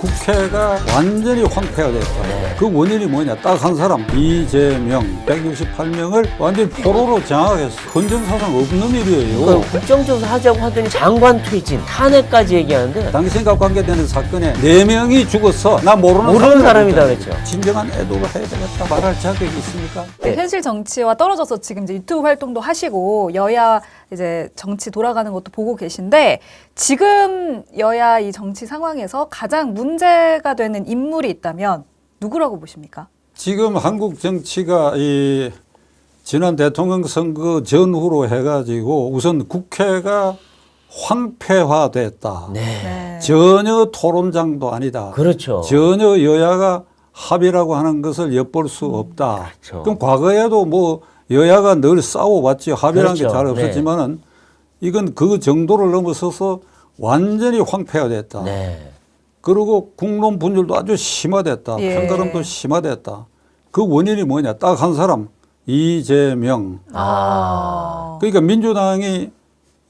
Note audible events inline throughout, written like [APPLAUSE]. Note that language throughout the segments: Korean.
국회가 완전히 황폐가 됐다. 네. 그 원인이 뭐냐? 딱 한 사람 이재명 168명을 완전히 포로로 장악했어. 헌정사상 없는 일이에요. 그러니까 국정조사 하자고 하더니 장관 퇴진, 탄핵까지 얘기하는데 당신과 관계되는 사건에 네 명이 죽었어. 나 모르는, 모르는 사람이다. 사람이다 그랬죠. 진정한 애도를 해야 되겠다. 말할 자격이 있습니까? 네. 현실 정치와 떨어져서 지금 이제 유튜브 활동도 하시고 여야 이제 정치 돌아가는 것도 보고 계신데 지금 여야 이 정치 상황에서 가장 문제가 되는 인물이 있다면 누구라고 보십니까? 지금 한국 정치가 이 지난 대통령 선거 전후로 해가지고 우선 국회가 황폐화됐다. 네. 네. 전혀 토론장도 아니다. 그렇죠. 전혀 여야가 합의라고 하는 것을 엿볼 수 없다. 그렇죠. 그럼 과거에도 뭐 여야가 늘 싸워왔지 합의라는 그렇죠. 게잘 없었지만은 이건 그 정도를 넘어서서 완전히 황폐화 됐다. 네. 그리고 국론 분열도 아주 심화됐다. 예. 편가름도 심화됐다. 그 원인이 뭐냐? 딱 한 사람 이재명. 아. 그러니까 민주당이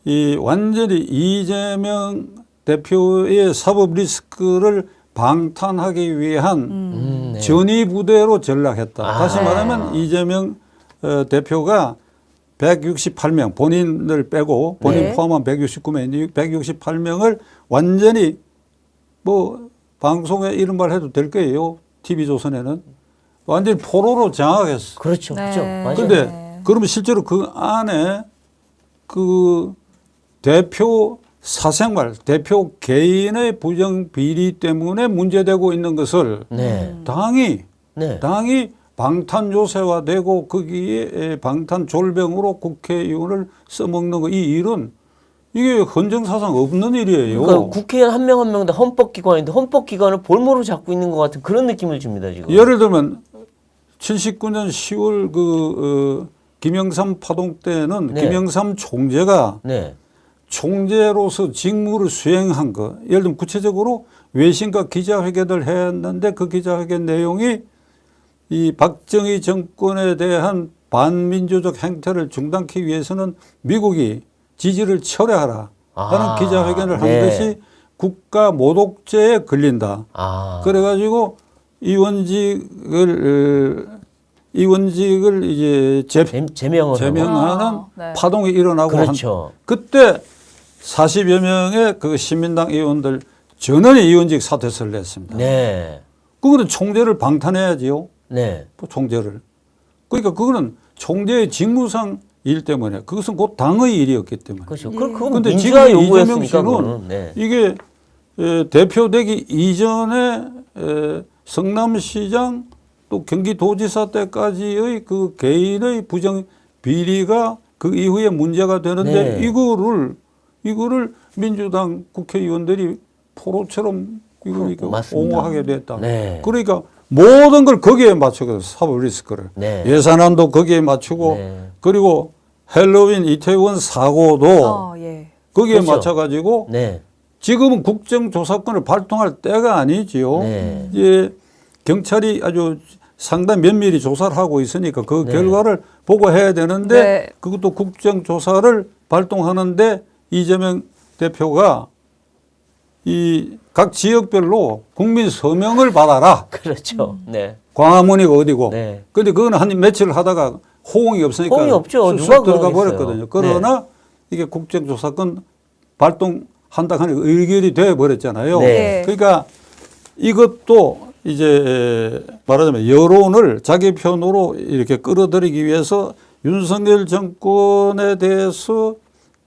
이 완전히 이재명 대표의 사법 리스크를 방탄하기 위한 음, 네. 전위 부대로 전락했다. 아. 다시 말하면 이재명 어, 대표가 168명 본인을 빼고 본인 네. 포함한 169명, 168명을 완전히 뭐 방송에 이런 말 해도 될 거예요. TV 조선에는 완전히 포로로 장악했어. 그렇죠. 네. 그렇죠. 맞아요. 근데 네. 그러면 실제로 그 안에 그 대표 사생활, 대표 개인의 부정 비리 때문에 문제되고 있는 것을 네. 당이 네. 당이 방탄 요새화되고 거기에 방탄 졸병으로 국회의원을 써먹는 거 이 일은 이게 헌정사상 없는 일이에요. 그러니까 국회의원 한 명 한 명 다 헌법기관인데 헌법기관을 볼모로 잡고 있는 것 같은 그런 느낌을 줍니다 지금. 예를 들면 79년 10월 그 어, 김영삼 파동 때는 네. 김영삼 총재가 네. 총재로서 직무를 수행한 거. 예를 들면 구체적으로 외신과 기자회견을 했는데 그 기자회견 내용이 이 박정희 정권에 대한 반민주적 행태를 중단하기 위해서는 미국이 지지를 철회하라 하는 아, 기자회견을 한 네. 것이 국가 모독죄에 걸린다. 아. 그래가지고 이원직을 어, 이원직을 이제 재, 제, 제명을 제명하는 아, 네. 파동이 일어나고 한 그렇죠. 그때 40여 명의 그 신민당 의원들 전원이 이원직 사퇴서를 냈습니다. 네. 그거는 총재를 방탄해야지요. 네. 뭐 총재를. 그러니까 그거는 총재의 직무상 일 때문에 그것은 곧 당의 일이었기 때문에. 그렇죠. 예. 그 민주화 지금 이재명 씨는. 네. 이게 에, 대표되기 이전에 에, 성남시장 또 경기도지사 때까지의 그 개인의 부정 비리가 그 이후에 문제가 되는데 네. 이거를 이거를 민주당 국회의원들이 포로처럼 맞습니다. 옹호하게 됐다. 네. 그러니까 모든 걸 거기에 맞추거든 사법 리스크를 네. 예산안도 거기에 맞추고 네. 그리고 헬로윈 이태원 사고도 어, 예. 거기에 그렇죠. 맞춰가지고 네. 지금은 국정조사권을 발동할 때가 아니지요. 네. 이제 경찰이 아주 상당히 면밀히 조사를 하고 있으니까 그 네. 결과를 보고 해야 되는데 네. 그것도 국정조사를 발동하는데 이재명 대표가 이 각 지역별로 국민 서명을 받아라. 그렇죠. 네. 광화문이가 어디고. 네. 근데 그거는 한 며칠 하다가 호응이 없으니까 호응이 없죠. 쑥 누가 들어가 그러겠어요. 네. 버렸거든요. 그러나 이게 국정조사권 발동한다 하는 의결이 되어 버렸잖아요. 네. 그러니까 이것도 이제 말하자면 여론을 자기 편으로 이렇게 끌어들이기 위해서 윤석열 정권에 대해서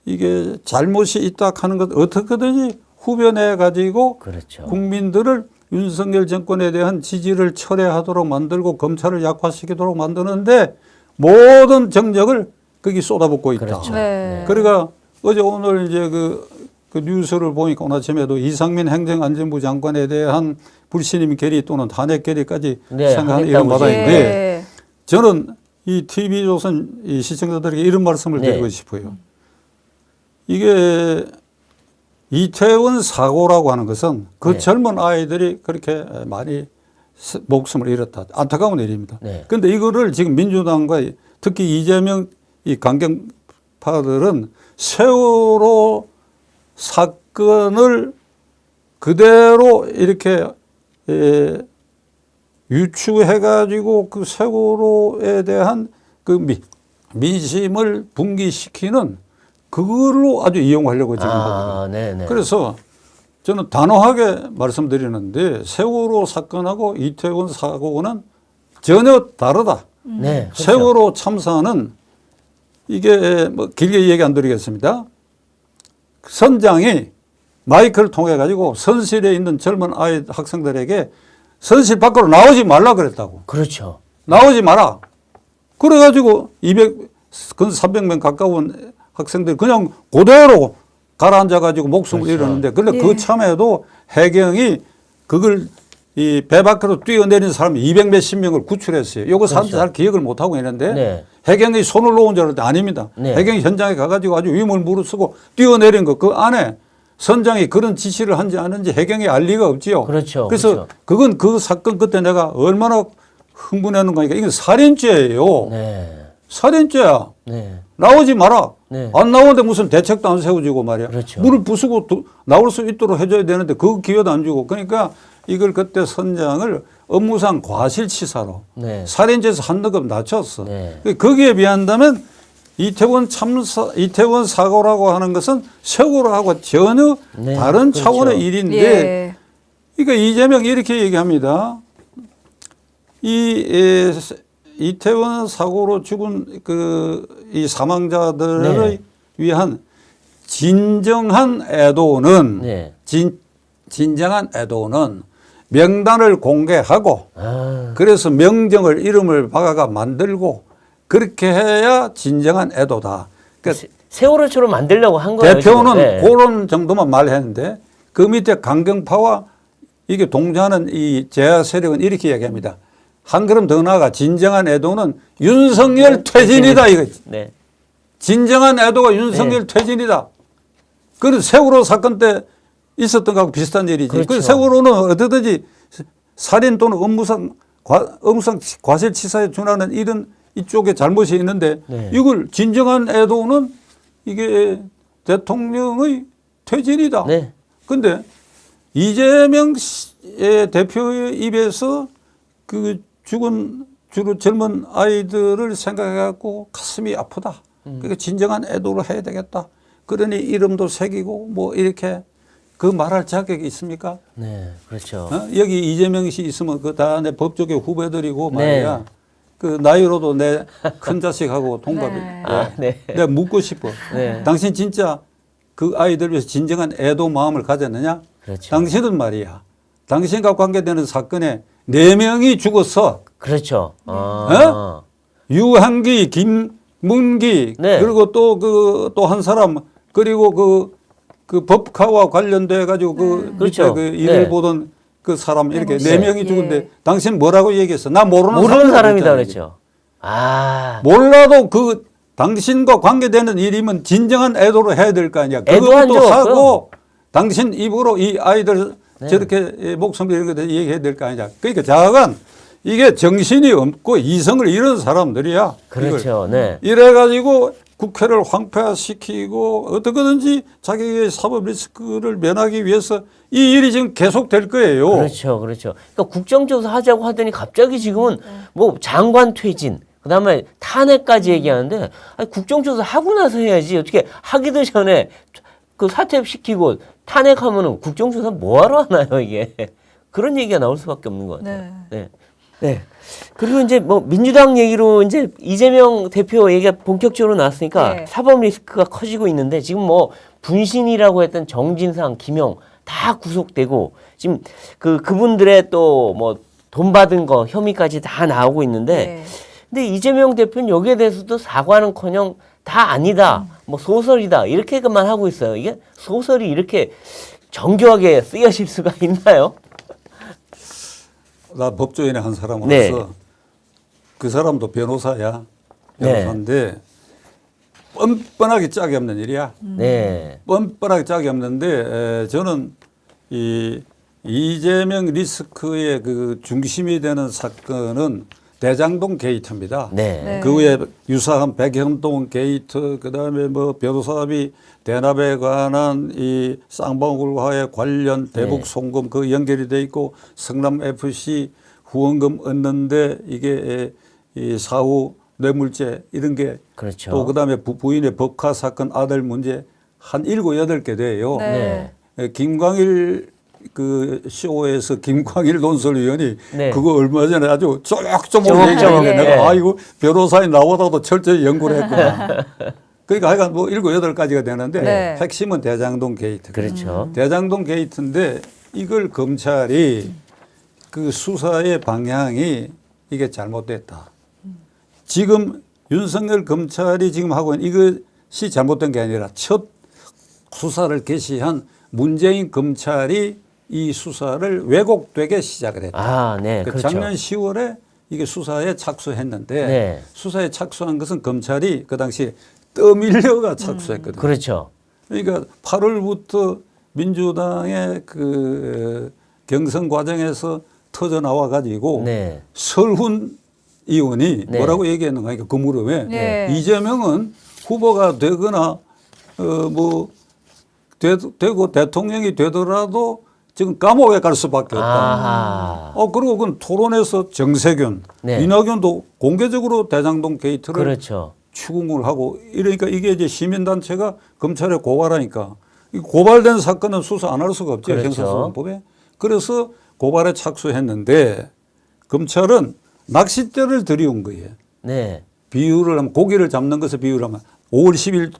이게 잘못이 있다 하는 것 어떻게든지 후변해 가지고 그렇죠. 국민들을 윤석열 정권에 대한 지지를 철회하도록 만들고 검찰을 약화시키도록 만드는데 모든 정력을 거기 쏟아붓고 있다. 그렇죠. 네. 그러니까 어제 오늘 이제 그, 그 뉴스를 보니까 오늘 아침에도 이상민 행정안전부 장관에 대한 불신임 결의 또는 탄핵 결의까지 네, 생각하는 이런 마당인데 예. 저는 이 TV조선 이 시청자들에게 이런 말씀을 네. 드리고 싶어요. 이게 이태원 사고라고 하는 것은 그 네. 젊은 아이들이 그렇게 많이 스- 목숨을 잃었다. 안타까운 일입니다. 네. 그런데 이거를 지금 민주당과 특히 이재명 이 강경파들은 세월호 사건을 그대로 이렇게 에, 유추해가지고 그 세월호에 대한 그 미, 민심을 분기시키는 그걸로 아주 이용하려고 지금. 아, 네네. 그래서 저는 단호하게 말씀드리는데 세월호 사건하고 이태원 사고는 전혀 다르다. 네. 그렇죠. 세월호 참사는 이게 뭐 길게 얘기 안 드리겠습니다. 선장이 마이크를 통해 가지고 선실에 있는 젊은 아이 학생들에게 선실 밖으로 나오지 말라 그랬다고. 그렇죠. 나오지 마라. 그래가지고 200, 근 300명 가까운 학생들이 그냥 그대로 가라앉아가지고 목숨을 그렇죠. 잃었는데, 근데 예. 그 참에도 해경이 그걸 이 배 밖으로 뛰어내린 사람 200 몇십 명을 구출했어요. 요거 사람들 그렇죠. 잘 기억을 못 하고 있는데, 네. 해경이 손을 놓은 줄 알았는데 아닙니다. 네. 해경이 현장에 가가지고 아주 위물 무릅쓰고 뛰어내린 거 그 안에 선장이 그런 지시를 한지 아는지 해경이 알 리가 없지요. 그렇죠. 그래서 그렇죠. 그건 그 사건 그때 내가 얼마나 흥분하는 거니까 이건 살인죄예요. 네. 살인죄야. 네. 나오지 마라. 네. 안 나오는데 무슨 대책도 안 세워지고 말이야. 그렇죠. 물을 부수고 두- 나올 수 있도록 해줘야 되는데 그 기회도 안 주고 그러니까 이걸 그때 선장을 업무상 과실치사로 네. 살인죄에서 한 등급 낮췄어. 네. 거기에 비한다면 이태원 참사, 이태원 사고라고 하는 것은 세월호하고 전혀 네, 다른 그렇죠. 차원의 일인데 예. 그러니까 이재명이 이렇게 얘기합니다. 이 에, 이태원 사고로 죽은 그 이 사망자들을 네. 위한 진정한 애도는 네. 진 진정한 애도는 명단을 공개하고 아, 그래서 명정을 이름을 박아가 만들고 그렇게 해야 진정한 애도다. 그러니까 세- 세월호처럼 만들려고 한 거예요. 대표는. 네. 그런 정도만 말했는데 그 밑에 강경파와 이게 동조하는 이 제야 세력은 이렇게 이야기합니다. 한 걸음 더 나아가 진정한 애도는 윤석열 퇴진이다 이거. 네. 진정한 애도가 윤석열 퇴진이다. 그런 세월호 사건 때 있었던 거하고 비슷한 일이지. 그 그렇죠. 세월호는 어떻든지 살인 또는 업무상 과, 업무상 과실치사에 준하는 이런 이쪽에 잘못이 있는데 네. 이걸 진정한 애도는 이게 대통령의 퇴진이다. 네. 근데 이재명 대표의 입에서 그 죽은 주로 젊은 아이들을 생각해갖고 가슴이 아프다. 음. 그러니까 진정한 애도를 해야 되겠다. 그러니 이름도 새기고 뭐 이렇게 그 말할 자격이 있습니까? 네. 그렇죠. 어? 여기 이재명 씨 있으면 그 다 내 법조계 후배들이고 네. 말이야. 그 나이로도 내 큰 자식하고 [LAUGHS] 동갑이. 네. 아, 네. 내가 묻고 싶어. 네. 당신 진짜 그 아이들 위해서 진정한 애도 마음을 가졌느냐? 그렇죠. 당신은 말이야. 당신과 관계되는 사건에 네 명이 죽었어. 그렇죠. 네. 아. 유한기, 김문기, 네. 그리고 또 그 또 한 사람, 그리고 그, 그 법카와 관련돼 가지고 그 그렇죠. 밑에 그 일을 네. 보던 그 사람 이렇게 네. 네 명이 죽은데 예. 당신 뭐라고 얘기했어? 나 모르는, 모르는 사람이다 그랬죠. 아. 몰라도 그 당신과 관계되는 일이면 진정한 애도를 해야 될 거 아니야. 애도한 그것도 적 사고 당신 입으로 이 아이들 네. 저렇게 목숨 이런 거 얘기해야 될 거 아니야. 그러니까 자간 이게 정신이 없고 이성을 잃은 사람들이야. 이걸. 그렇죠. 네. 이래가지고 국회를 황폐화시키고 어떻게든지 자기의 사법 리스크를 면하기 위해서 이 일이 지금 계속 될 거예요. 그렇죠, 그렇죠. 그러니까 국정조사 하자고 하더니 갑자기 지금은 뭐 장관 퇴진, 그 다음에 탄핵까지 얘기하는데 아니, 국정조사 하고 나서 해야지 어떻게 하기도 전에 그 사퇴시키고 탄핵하면은 국정조사 뭐하러 하나요 이게 그런 얘기가 나올 수밖에 없는 것 같아요. 네. 네. 그리고 이제 뭐 민주당 얘기로 이제 이재명 대표 얘기가 본격적으로 나왔으니까 네. 사법 리스크가 커지고 있는데 지금 뭐 분신이라고 했던 정진상, 김용 다 구속되고 지금 그 그분들의 또 뭐 돈 받은 거 혐의까지 다 나오고 있는데 네. 근데 이재명 대표는 여기에 대해서도 사과는커녕 다 아니다, 뭐 소설이다 이렇게만 하고 있어요. 이게 소설이 이렇게 정교하게 쓰여질 수가 [LAUGHS] 있나요? 나 법조인의 한 사람으로서 네. 그 사람도 변호사야. 네. 변호사인데 뻔뻔하게 짝이 없는 일이야. 네, 뻔뻔하게 짝이 없는데 에, 저는 이 이재명 리스크의 그 중심이 되는 사건은 대장동 게이트입니다. 네. 네. 그 후에 유사한 백현동 게이트, 그 다음에 뭐 변호사비 대납에 관한 이 쌍방울과의 관련 대북 네. 송금 그 연결이 돼 있고 성남 FC 후원금 얻는데 이게 이 사후 뇌물죄 이런 게 그렇죠. 또 그다음에 부, 부인의 법화 사건 아들 문제 한 일곱 여덟 개 돼요. 네. 예, 김광일 그 쇼에서 김광일 논설위원이 네. 그거 얼마 전에 아주 쪼목쪼목, 얘기하는데 예. 내가 아이고 변호사인 나보다도 철저히 연구를 했구나. [LAUGHS] 그러니까 하여간 뭐 일곱 여덟 가지가 되는데 네. 핵심은 대장동 게이트. 그렇죠. 대장동 게이트인데 이걸 검찰이 그 수사의 방향이 이게 잘못됐다. 지금 윤석열 검찰이 지금 하고 있는 이것이 잘못된 게 아니라 첫 수사를 개시한 문재인 검찰이 이 수사를 왜곡되게 시작을 했다. 아, 네. 그 그렇죠. 작년 10월에 이게 수사에 착수했는데 네. 수사에 착수한 것은 검찰이 그 당시 떠밀려가 착수했거든요. 그렇죠. 그러니까 8월부터 민주당의 그 경선 과정에서 터져 나와 가지고 네. 설훈 의원이 네. 뭐라고 얘기했는가 하니까 그 무릎에 네. 이재명은 후보가 되거나 어뭐 되고 대통령이 되더라도 지금 감옥에 갈 수밖에 없다. 아하. 어 그리고 그건 토론에서 정세균, 네. 이낙연도 공개적으로 대장동 게이트를 그렇죠. 추궁을 하고 이러니까 이게 이제 시민단체가 검찰에 고발하니까 이 고발된 사건은 수사 안 할 수가 없죠 그렇죠. 형사소송법에 그래서 고발에 착수했는데 검찰은 낚싯대를 들이온 거예요 네. 비유를 하면 고기를 잡는 것을 비유를 하면 5월 10일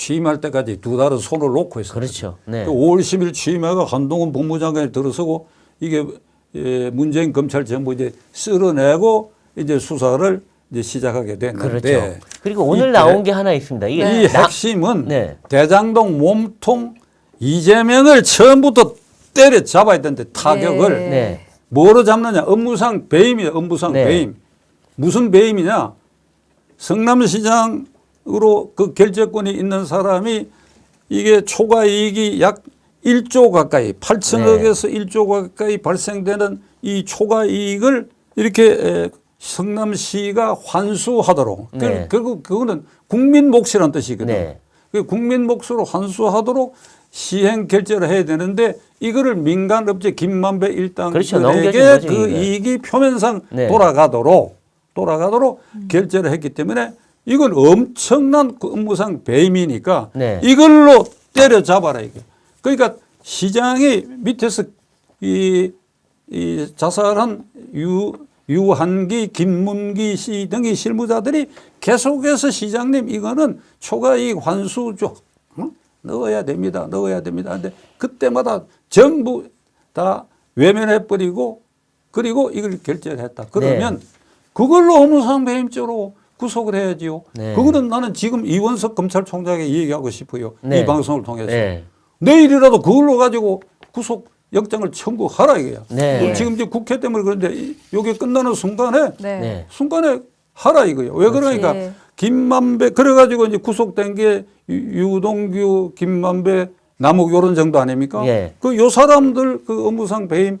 취임할 때까지 두 달은 손을 놓고 있어요 그렇죠. 네. 5월 10일 취임해가 한동훈 법무장관이 들어서고 이게 예, 문재인 검찰 정부 이제 쓸어내고 이제 수사를 이제 시작하게 됐는데 그렇죠. 그리고 오늘 이 나온 게 하나 있습니다. 이게 이 나- 핵심은 네. 대장동 몸통 이재명을 처음부터 때려 잡아야 되는데 타격을 네. 네. 뭐로 잡느냐 업무상 배임이야 업무상 네. 배임 무슨 배임이냐 성남시장 으로 그 결재권이 있는 사람이 이게 초과 이익이 약 1조 가까이 8천억에서 1조 가까이 발생되는 이 초과 이익을 이렇게 에, 성남시가 환수하도록 그- 네. 결국 그거는 국민 몫이라는 뜻이거든요. 네. 그 국민 몫으로 환수하도록 시행 결제를 해야 되는데 이거를 민간 업체 김만배 그렇죠. 일당에게 거죠, 그. 이익이 표면상 네. 돌아가도록 돌아가도록 결제를 했기 때문에 이건 엄청난 그 업무상 배임이니까 네. 이걸로 때려잡아라 이게. 그러니까 시장이 밑에서 이, 이 자살한 유 유한기, 김문기 씨 등의 실무자들이 계속해서 시장님 이거는 초과이익 환수조 응? 넣어야 됩니다. 넣어야 됩니다. 근데 그때마다 전부 다 외면해 버리고 그리고 이걸 결제를 했다. 그러면 그걸로 업무상 배임죄로 구속을 해야지요. 네. 그거는 나는 지금 이원석 검찰총장에 얘기하고 싶어요. 네. 이 방송을 통해서. 네. 내일이라도 그걸로 가지고 구속 영장을 청구하라 이거야. 네. 지금 이제 국회 때문에 그런데 이- 요게 끝나는 순간에 네. 네. 순간에 하라 이거예요. 왜 그러니까 예. 김만배 그래가지고 이제 구속된 게 유- 유동규, 김만배, 남욱 요런 정도 아닙니까? 예. 그요 사람들 그 업무상 배임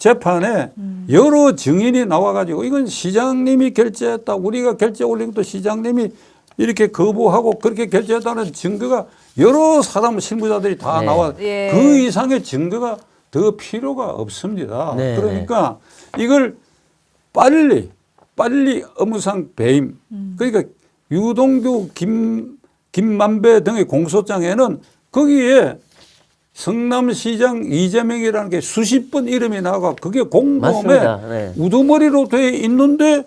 재판에 여러 증인이 나와가지고 이건 시장님이 결제했다. 우리가 결제 올린 것도 시장님이 이렇게 거부하고 그렇게 결제했다는 증거가 여러 사람 실무자들이 다 네. 나와 예. 그 이상의 증거가 더 필요가 없습니다. 네, 그러니까 이걸 빨리 빨리 업무상 배임 그러니까 유동규 김 김만배 등의 공소장에는 거기에 성남시장 이재명이라는 게 수십 번 이름이 나가 그게 공범에 맞습니다. 네. 우두머리로 돼 있는데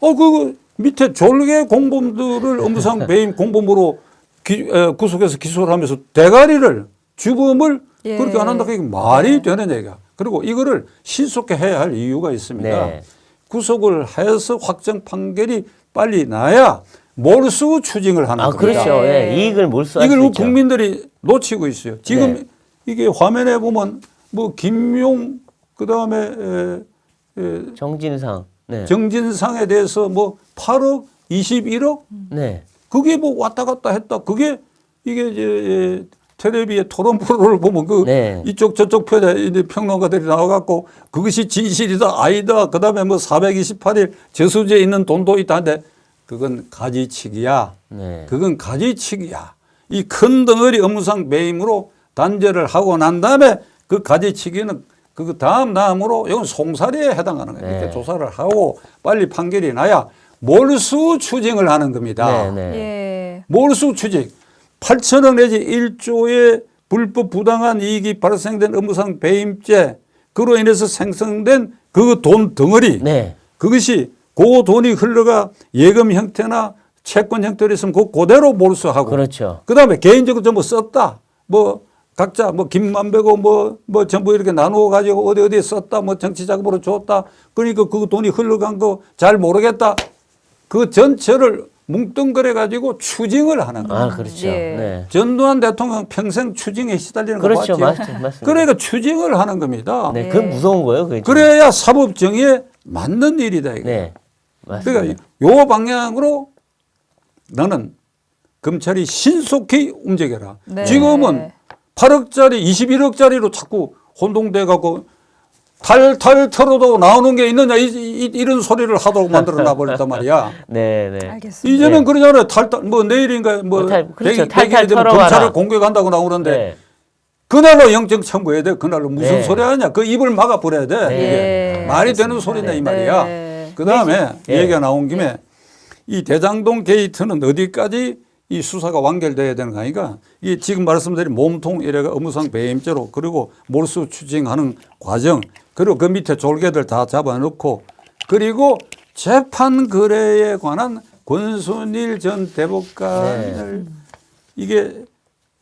어 그 밑에 졸개 공범들을 업무상 배임 [LAUGHS] 공범으로 기, 에, 구속해서 기소를 하면서 대가리를 주범을 예. 그렇게 안 한다 그게 말이 되는 얘기야. 그리고 이거를 신속히 해야 할 이유가 있습니다. 네. 구속을 해서 확정 판결이 빨리 나야 몰수 추징을 하는 아, 겁니다. 그렇죠. 예. 예. 이익을 몰수할 수 이걸. 국민들이 놓치고 있어요. 지금 네. 이게 화면에 보면 뭐 김용 그다음에 에, 에, 정진상. 네. 정진상에 대해서 뭐 8억, 21억 네. 그게 뭐 왔다 갔다 했다. 그게 이게 이제 텔레비에 토론 프로를 보면 그 네. 이쪽 저쪽 편에 이제 평론가들이 나와갖고 그것이 진실이다 아니다 그다음에 뭐 428일 저수지에 있는 돈도 있다는데 그건 가지치기야. 네. 그건 가지치기야. 이 큰 덩어리 업무상 배임으로 단죄를 하고 난 다음에 그 가지치기는 그 다음 다음으로 이건 송사리에 해당하는 거예요. 네. 이렇게 조사를 하고 빨리 판결이 나야 몰수 추징을 하는 겁니다. 네, 네. 예. 몰수 추징 8천억 내지 1조의 불법 부당한 이익이 발생된 업무상 배임죄 그로 인해서 생성된 그 돈 덩어리 네. 그것이 그 돈이 흘러가 예금 형태나 채권 형태로 있으면 그 그대로 몰수하고 그렇죠. 그다음에 개인적으로 전부 썼다. 뭐 각자 뭐 김만 배고 뭐 뭐 전부 이렇게 나누어 가지고 어디 어디에 썼다. 뭐 정치 자금으로 줬다. 그러니까 그 돈이 흘러간 거 잘 모르겠다. 그 전체를 뭉뚱그려 가지고 추징을 하는 거예요. 아, 그렇죠. 예. 네. 전두환 대통령 평생 추징에 시달리는 거 그렇죠. 맞죠? 맞, 맞습니다. 그러니까 추징을 하는 겁니다. 네, 그건 무서운 거예요. 그게 좀. 그래야 사법 정의에 맞는 일이다 이거. 네. 맞습니다. 그러니까 요 방향으로 나는 검찰이 신속히 움직여라. 네. 지금은 8억짜리, 21억짜리로 자꾸 혼동돼 갖고 탈탈 털어도 나오는 게 있느냐 이, 이, 이 런 소리를 하도록 만들어 놔버렸단 말이야. [LAUGHS] 네, 네. 알겠습니다. 이제는 네. 그러잖아요. 탈탈 뭐 내일인가 뭐뭐 탈- 그렇죠. 탈탈 털어봐라. 검찰을 공격한다고 나오는데 네. 그날로 영장 청구해야 돼. 그날로 무슨 네. 소리 하냐. 그 입을 막아 버려야 돼. 네. 이게 예. 말이 되는 소리냐 이 말이야. 네. 그 다음에 예. 얘기가 나온 김에 이 대장동 게이트는 어디까지 이 수사가 완결돼야 되는 거 아니까 이 지금 말씀드린 몸통 이래가 업무상 배임죄로 그리고 몰수 추징하는 과정 그리고 그 밑에 졸개들 다 잡아놓고 그리고 재판 거래에 관한 권순일 전 대법관을 이게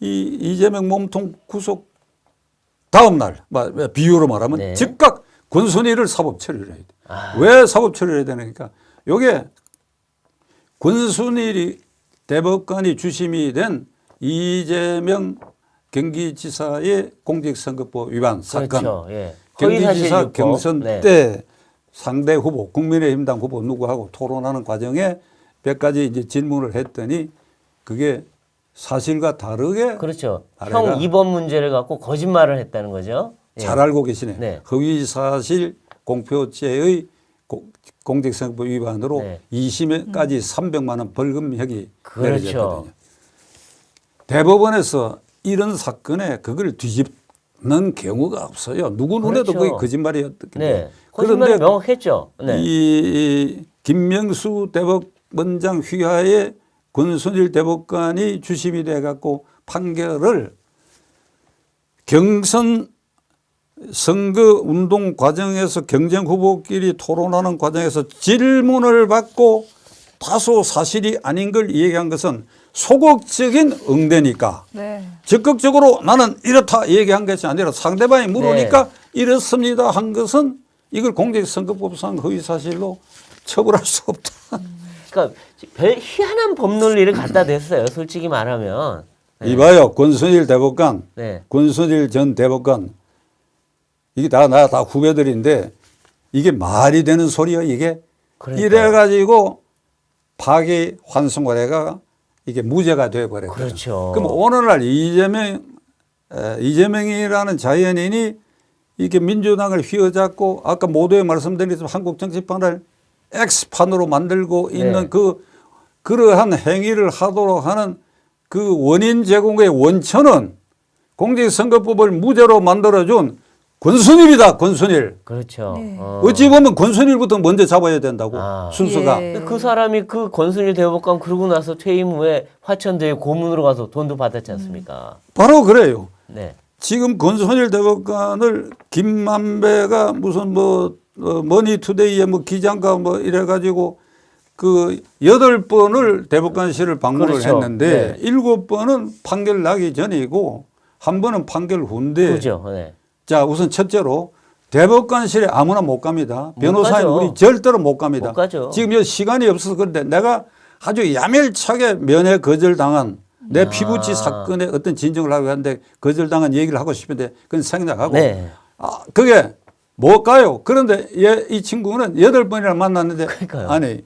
이 이재명 몸통 구속 다음 날 마- 비유로 말하면 네. 즉각 권순일을 사법 처리를 해야 돼. 아. 왜 사법 처리를 해야 되니까 요게 권순일이 대법관이 주심이 된 이재명 경기지사의 공직선거법 위반 사건 그렇죠. 예. 허위사실 경기지사 유포. 경선 네. 때 상대 후보 국민의힘당 후보 누구하고 토론하는 과정에 몇 가지 이제 질문을 했더니 그게 사실과 다르게 그렇죠. 형 이번 문제를 갖고 거짓말을 했다는 거죠. 예. 잘 알고 계시네. 네. 허위 사실 공표죄의 고- 공직선거법 위반으로 네. 2심까지 300만 원 벌금형이 그렇죠. 내려졌거든요. 대법원에서 이런 사건에 그걸 뒤집는 경우가 없어요. 누구 눈에도 그렇죠. 그게 거짓말이었기 때문에. 네. 거짓말이 명확했죠. 네. 이, 이 김명수 대법원장 휘하에 권순일 대법관이 주심이 돼 갖고 판결을 경선 선거 운동 과정에서 경쟁 후보끼리 토론하는 과정에서 질문을 받고 다소 사실이 아닌 걸 얘기한 것은 소극적인 응대니까 네. 적극적으로 나는 이렇다 얘기한 것이 아니라 상대방이 물으니까 이렇습니다 한 것은 이걸 공직선거법상 허위사실로 처벌할 수 없다. 그러니까 별 희한한 법 논리를 갖다 댔어요. 솔직히 말하면. 네. 이봐요 권순일 대법관, 네. 권순일 전 대법관 이게 다 나 다 후배들인데 이게 말이 되는 소리야 이게 그러니까요. 이래가지고 파기 환송거래가 이게 무죄가 돼버렸거든. 그렇죠. 그럼 오늘날 이재명 에, 이재명이라는 자연인이 이렇게 민주당을 휘어잡고 아까 모두에 말씀드린 한국 정치판을 X판으로 만들고 있는 네. 그 그러한 행위를 하도록 하는 그 원인 제공의 원천은 공직선거법을 무죄로 만들어준 권순일이다, 권순일. 그렇죠. 네. 어. 어찌 보면 권순일부터 먼저 잡아야 된다고 아. 순서가. 예. 그 사람이 그 권순일 대법관 그러고 나서 퇴임 후에 화천대에 고문으로 가서 돈도 받았지 않습니까? 바로 그래요. 네. 지금 권순일 대법관을 김만배가 무슨 뭐 어, 머니투데이에 뭐 기장가 뭐 이래가지고 그 여덟 번을 대법관실을 방문을 그렇죠. 했는데 네. 일곱 번은 판결 나기 전이고 한 번은 판결 후인데 그죠. 네. 자 우선 첫째로 대법관실에 아무나 못 갑니다. 못 변호사인. 우리 절대로 못 갑니다. 못 가죠. 지금 이 시간이 없어서 그런데 내가 아주 야멸차게 면회 거절당한 내 아. 피부치 사건의 어떤 진정을 하고 하는데 거절당한 얘기를 하고 싶은데 그건 생략하고 네. 아 그게 뭘까요? 그런데 얘, 이 친구는 여덟 번이나 만났는데 그러니까요. 아니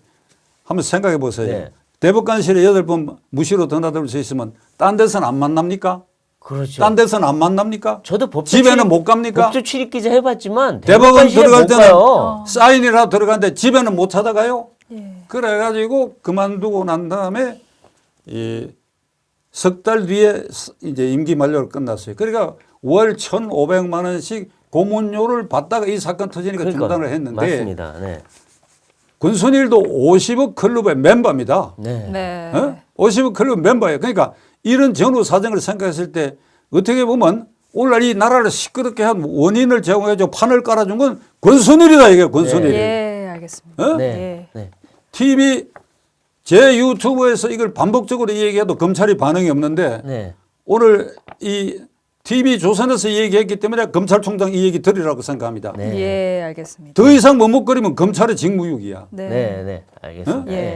한번 생각해 보세요. 네. 대법관실에 여덟 번 무시로 드나들 수 있으면 딴 데서는 안 만납니까? 그렇죠. 딴 데서는 안 만납니까? 저도 법조 집에는 출입- 못 갑니까? 법조 출입 기자 해봤지만 대법원 들어갈 못 때는 가요. 사인이라 들어가는데 집에는 못 찾아가요. 예. 그래가지고 그만두고 난 다음에 이 석 달 뒤에 스- 이제 임기 만료를 끝났어요. 그러니까 월 1,500만 원씩 고문료를 받다가 이 사건 터지니까 그러니까 중단을 했는데 맞습니다. 네. 군순일도 50억 클럽의 멤버입니다. 네. 네. 어? 50억 클럽 멤버예요. 그러니까 이런 전후 사정을 생각했을 때 어떻게 보면 오늘날 이 나라를 시끄럽게 한 원인을 제공해줘 판을 깔아준 건 권순일이다 이게 권순일. 예, 알겠습니다. 어? 네. 네. TV 제 유튜브에서 이걸 반복적으로 얘기해도 검찰이 반응이 없는데 네. 오늘 이 TV 조선에서 얘기했기 때문에 검찰총장 이 얘기 드리라고 생각합니다. 네. 예, 알겠습니다. 더 이상 머뭇거리면 검찰의 직무유기야. 네. 네. 네. 알겠습니다. 예. 네.